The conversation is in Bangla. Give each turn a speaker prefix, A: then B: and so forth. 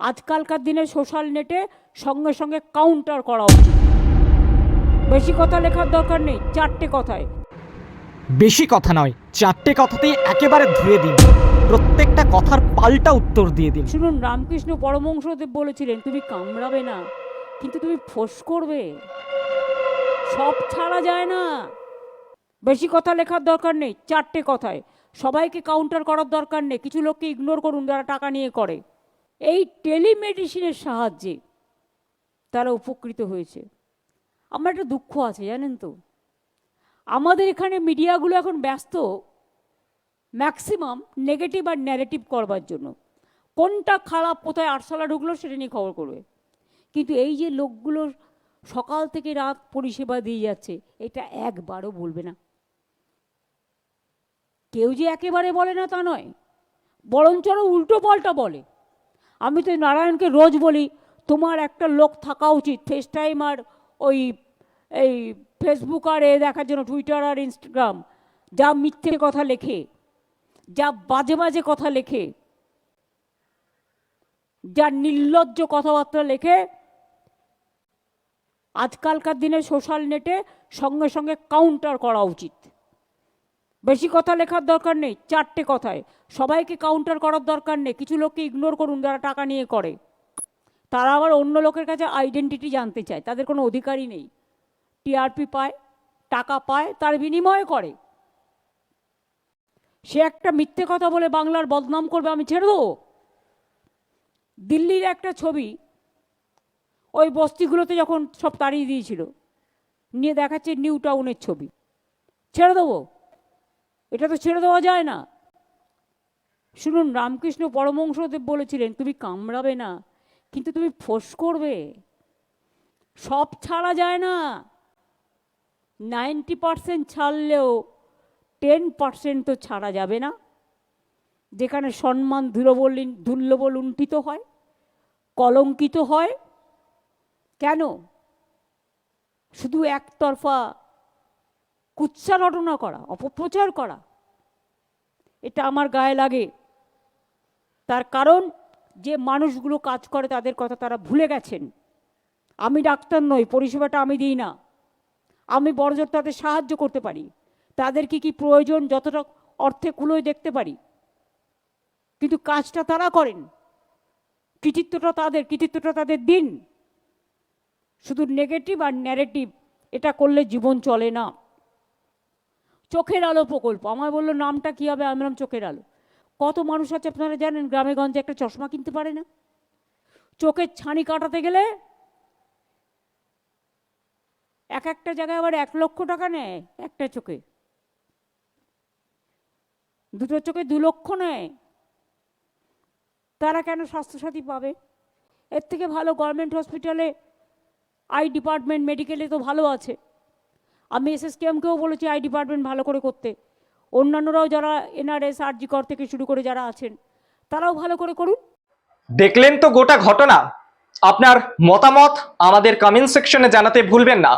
A: আজকালকার দিনে সোশ্যাল নেটে সঙ্গে সঙ্গে কাউন্টার করা উচিত। বেশি কথা লেখার দরকার নেই চারটে কথায়।
B: বেশি কথা নয় চারটে কথাতেই একেবারে ধুয়ে দিন। প্রত্যেকটা কথার পাল্টা উত্তর দিয়ে দিন।
A: শুনুন রামকৃষ্ণ পরমংসদেব বলেছিলেন তুমি কামড়াবে না কিন্তু তুমি ফোঁস করবে। সব ছাড়া যায় না। বেশি কথা লেখার দরকার নেই চারটে কথায়। সবাইকে কাউন্টার করার দরকার নেই কিছু লোককে ইগনোর করুন যারা টাকা নিয়ে করে। এই টেলিমেডিসিনের সাহায্যে তারা উপকৃত হয়েছে। আমার একটা দুঃখ আছে, জানেন তো? আমাদের এখানে মিডিয়াগুলো এখন ব্যস্ত ম্যাক্সিমাম নেগেটিভ আর ন্যারেটিভ করবার জন্য। কোনটা খারাপ, কোথায় আরশোলা ঢুকলো সেটা নিয়ে খবর করবে। কিন্তু এই যে লোকগুলো সকাল থেকে রাত পরিষেবা দিয়ে যাচ্ছে, এটা একবারও বলবে না। কেউ যে একেবারে বলে না তা নয়, বরঞ্চ আরও উল্টো পাল্টা বলে। আমি তো নারায়ণকে রোজ বলি, তোমার একটা লোক থাকা উচিত ফেস টাইম আর ওই, এই ফেসবুক আর এ দেখার জন্য টুইটার আর ইনস্টাগ্রাম যা মিথ্যে কথা লেখে, যা বাজে বাজে কথা লেখে, যা নির্লজ্জ কথাবার্তা লেখে, আজকালকার দিনে সোশ্যাল নেটে সঙ্গে সঙ্গে কাউন্টার করা উচিত। বেশি কথা লেখার দরকার নেই, চারটে কথায়। সবাইকে কাউন্টার করার দরকার নেই, কিছু লোককে ইগনোর করুন যারা টাকা নিয়ে করে। তারা আবার অন্য লোকের কাছে আইডেন্টিটি জানতে চায়, তাদের কোনো অধিকারই নেই। টিআরপি পায়, টাকা পায়, তার বিনিময়ে করে। সে একটা মিথ্যে কথা বলে বাংলার বদনাম করবে, আমি ছেড়ে দেবো? দিল্লির একটা ছবি, ওই বস্তিগুলোতে যখন সব তাড়িয়ে দিয়েছিল, নিয়ে দেখাচ্ছে নিউ টাউনের ছবি। ছেড়ে দেবো? এটা তো ছেড়ে দেওয়া যায় না। শুনুন, রামকৃষ্ণ পরমংসদেব বলেছিলেন, তুমি কামড়াবে না, কিন্তু তুমি ফোঁস করবে। সব ছাড়া যায় না। নাইনটি পারসেন্ট ছাড়লেও টেন পার্সেন্ট তো ছাড়া যাবে না। যেখানে সম্মান ধুলোবল ধুল্লবল উন্ঠিত হয়, কলঙ্কিত হয়, কেন? শুধু একতরফা কুৎসা রটনা করা, অপপ্রচার করা, এটা আমার গায়ে লাগে। তার কারণ, যে মানুষগুলো কাজ করে তাদের কথা তারা ভুলে গেছেন। আমি ডাক্তার নই, পরিষেবাটা আমি দিই না। আমি বড়জোর তাদের সাহায্য করতে পারি। তাদের কি কি প্রয়োজন যতটা অর্থে কুলোয় দেখতে পারি? কিন্তু কাজটা তারা করেন। কৃতিত্বটা তাদের কৃতিত্বটা তাদের দিন। শুধু নেগেটিভ আর ন্যারেটিভ এটা করলে জীবন চলে না। চোখের আলো প্রকল্প। আমার বলল, নামটা কী হবে? আমি বললাম, চোখের আলো। কত মানুষ আছে আপনারা জানেন, গ্রামে গঞ্জে একটা চশমা কিনতে পারে না? চোখের ছানি কাটাতে গেলে এক একটা জায়গায় আবার এক লক্ষ টাকা নেয়, একটা চোখে। দুটো চোখে দু লক্ষ নেয়। তারা কেন স্বাস্থ্যসাথী পাবে? এর থেকে ভালো গভর্নমেন্ট হসপিটালে আই ডিপার্টমেন্ট মেডিকেলে তো ভালো আছে। আমি এসএসকেএমকেও বলেছি আই ডিপার্টমেন্ট ভালো করে করতে। অন্যান্যরাও যারা এনআরএস আরজিকর থেকে শুরু করে যারা আছেন, তারাও ভালো করে করুন।
C: দেখলেন তো গোটা ঘটনা? আপনার মতামত আমাদের কমেন্ট সেকশনে জানাতে ভুলবেন না।